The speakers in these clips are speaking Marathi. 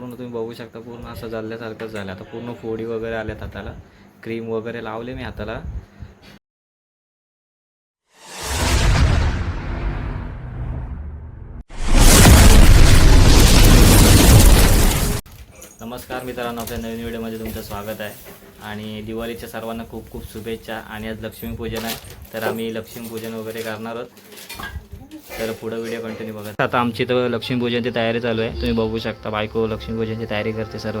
पूर्ण तुम्ही बघू शकता पूर्ण असं जळल्यासारखंच झालं. आता पूर्ण फोडी वगैरे आल्यात हाताला. क्रीम वगैरे लावले मी हाताला. नमस्कार मित्रांनो आपल्या नवीन व्हिडिओमध्ये तुमचं स्वागत आहे. आणि दिवाळीच्या सर्वांना खूप खूप शुभेच्छा. आणि आज लक्ष्मीपूजन आहे. तर आम्ही लक्ष्मीपूजन वगैरे करणार आहोत. तर पुढं व्हिडिओ कंटिन्यू बघा. आता आमची तर लक्ष्मीपूजनची तयारी चालू आहे. तुम्ही बघू शकता बायको लक्ष्मीपूजनची तयारी करते सर्व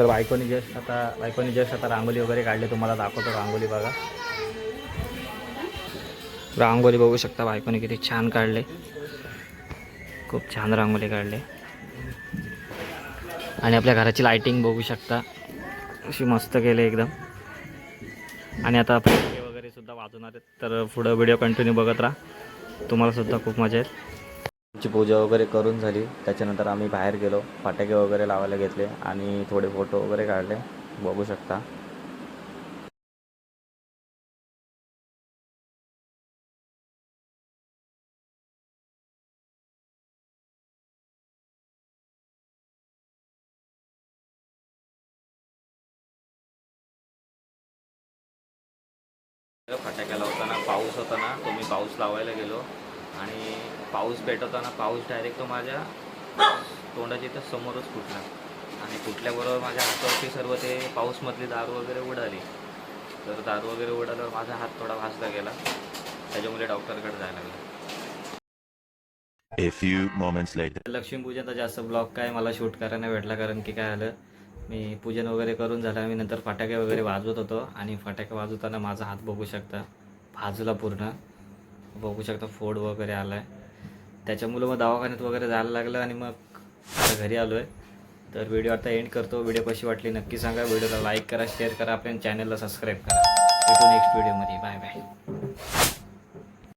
तर बायकोनी जस्ट आता बायकोनी जस्ट आता रांगोली वगैरे काढली तुम्हाला दाखवतो रांगोली बघा. रांगोली बघू शकता बायकोने किती छान काढले. खूप छान रांगोली काढले. आणि आपल्या घराची लायटिंग बघू शकता. अशी मस्त केली एकदम. आणि आता फटाके वगैरे सुद्धा वाजवणार आहेत. तर पुढं व्हिडिओ कंटिन्यू बघत राहा. तुम्हाला सुद्धा खूप मजा येईल. ची पूजा वगैरे करून झाली. त्याच्यानंतर आम्ही बाहेर गेलो. फटाके वगैरे लावायला घेतले आणि थोडे फोटो वगैरे काढले. बघू शकता. फटाक्या लावताना पाऊस होता ना तो मी पाऊस लावायला गेलो आणि पाऊस पेटवताना पाऊस डायरेक्ट तो माझ्या तोंडाच्या इथं समोरच फुटला. आणि फुटल्याबरोबर माझ्या हातावरती सर्व ते पाऊसमधली दारू वगैरे उडाली. तर दारू वगैरे उडाल्यावर माझा हात थोडा भाजला गेला. त्याच्यामुळे डॉक्टरकडे जायला लागला. A few moments later. लक्ष्मीपूजनचा जास्त ब्लॉग काय मला शूट करायला नाही भेटला कारण की काय झालं मी पूजन वगैरे करून झालं मी नंतर फटाके वगैरे वाजवत होतो. आणि फटाके वाजवताना माझा हात बघू शकता भाजला पूर्ण. बघू शकता फोड वगैरे आला आहे त्याच्यामुळं मग दवाखान्यात वगैरे जायला लागलं आणि मग आता घरी आलो आहे तर व्हिडिओ आता एंड करतो. व्हिडिओ कशी वाटली नक्की सांगा. व्हिडिओला लाईक करा शेअर करा. आपल्या चॅनलला सबस्क्राईब करा. भेटू नेक्स्ट व्हिडिओमध्ये. Bye bye.